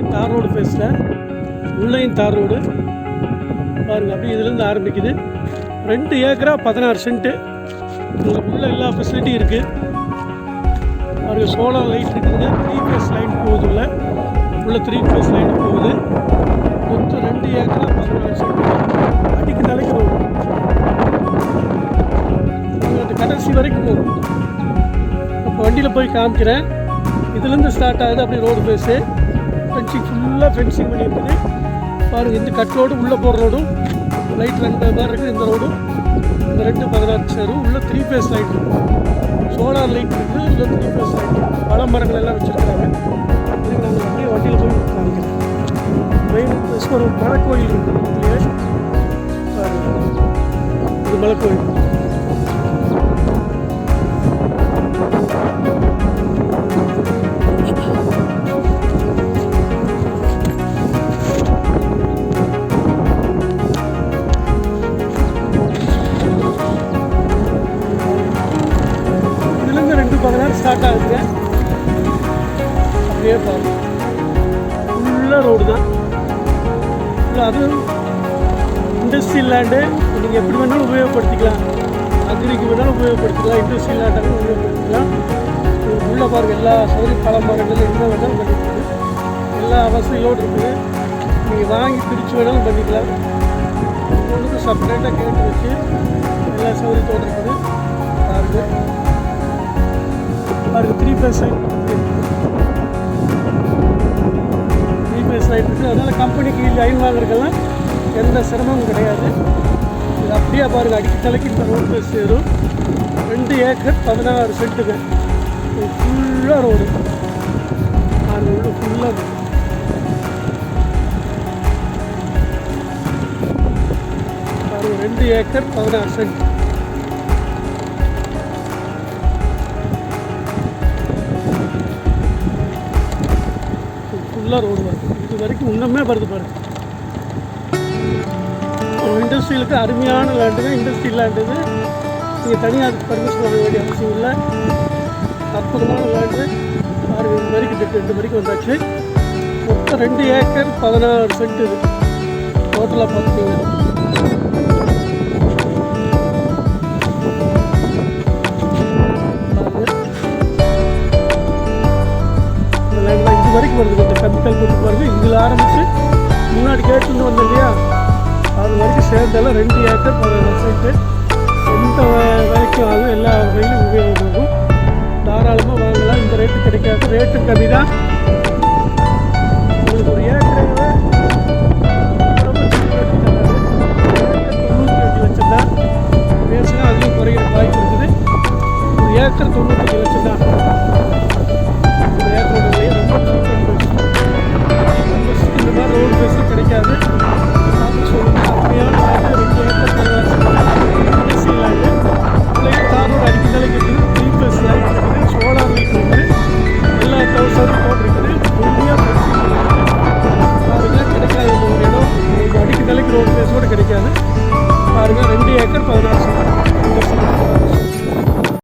வந்திருக்கேன் தார் ரோடு ஃபேஸில் உள்ளையும் தார் ரோடு பாருங்கள் அப்படியே இதுலேருந்து ஆரம்பிக்குது. ரெண்டு ஏக்கரா பதினாறு சென்ட்டு உங்களுக்கு உள்ள எல்லா ஃபெசிலிட்டியும் இருக்குது பாருங்க சோலார் லைட் இருக்குது. த்ரீ ஃபேஸ் லைன் போகுது உள்ள. உள்ள த்ரீ ஃபேஸ் லைன் போகுது. மொத்தம் ரெண்டு ஏக்கரா பதினாறு சென்ட். அடிக்கு தலைக்கு ரோடு கடைசி வரைக்கும் போகும். இப்போ வண்டியில் போய் காமிக்கிறேன். இதுலேருந்து ஸ்டார்ட் ஆகுது அப்படி ரோடு பேஸு ஃபென்சிங் ஃபுல்லாக ஃபென்சிங் பண்ணியிருக்குது. பாருங்கள் இந்த கட் ரோடு உள்ளே போகிற ரோடும் லைட் ரெண்டு மாதிரி இருக்குது இந்த ரோடும் இந்த ரெண்டு பதினாறு சேரும் உள்ளே three phase light solar light இருக்குது உள்ள த்ரீ ஃபேஸ் லைட் பழ மரங்கள் எல்லாம் வச்சுருக்காங்க இதுக்கு நாங்கள் அப்படியே வண்டியில் போய் காமிக்கிறேன் மெயின் ஒரு மலைக்கோயில் இருக்குது இதுலேயே இது மலைக்கோயில் ஃபுல்லாக ரோடு தான். இல்லை அதுவும் இண்டஸ்ட்ரியல் லேண்டு நீங்கள் எப்படி வேணாலும் உபயோகப்படுத்திக்கலாம். அக்ரிக்கு வேணாலும் உபயோகப்படுத்திக்கலாம் இண்டஸ்ட்ரியல் லேண்டாலும் உபயோகப்படுத்திக்கலாம். உள்ளே பாருங்கள் எல்லா சௌகரிய பழம் மரங்கள் என்ன வேணாலும் பண்ணிக்கலாம். எல்லா வசதியோடு இருக்குது நீங்கள் வாங்கி பிரித்து வேணாலும் பண்ணிக்கலாம். உங்களுக்கு செப்பரேட்டாக கேட்டு வச்சு எல்லா சௌகரியத்தோடு இருக்குது. பாருங்கள் த்ரீ பர்சன்ட் லைட் இருக்குது அதனால் கம்பெனிக்கு லைன் வாங்குறதுக்கெல்லாம் எந்த சிரமமும் கிடையாது. இது அப்படியே பாருங்க அடிக்க தலைக்கு இந்த ரோடு போய் சேரும் ரெண்டு ஏக்கர் பதினாறு சென்ட்டுங்க. ஃபுல்லாக ரோடு அது உள்ள ஃபுல்லாக பாருங்க ரெண்டு ஏக்கர் பதினாறு சென்ட். ஃபுல்லாக ரோடு வருது இது வரைக்கும் இன்னுமே வருது பாருங்க இண்டஸ்ட்ரியலுக்கு அருமையான லேண்டு தான் இண்டஸ்ட்ரியல் லேண்டு நீங்கள் தனியாக அதுக்கு பர்மிஷன் வாங்க வேண்டிய அவசியம் இல்லை. அற்புதமான லேண்டு பாருங்க இது வரைக்கும் ரெண்டு வரைக்கும் வந்தாச்சு. மொத்தம் ரெண்டு ஏக்கர் பதினாறு சென்ட் இது. டோட்டலாக பார்த்துட்டீங்க வருது இந்த கம்பிக்கல் போட்டு பாருங்க. இதில் ஆரம்பித்து முன்னாடி கேட்டுன்னு வந்தோம் இல்லையா? அது வரைக்கும் சேர்ந்தாலும் ரெண்டு ஏக்கர் பதினஞ்சு சென்ட்டு எந்த வரைக்கும் ஆகும் எல்லா வகையிலும் உபயோகமாகும். தாராளமாக வாங்கலாம். இந்த ரேட்டு கிடைக்காது. ரேட்டு கம்மி தான்.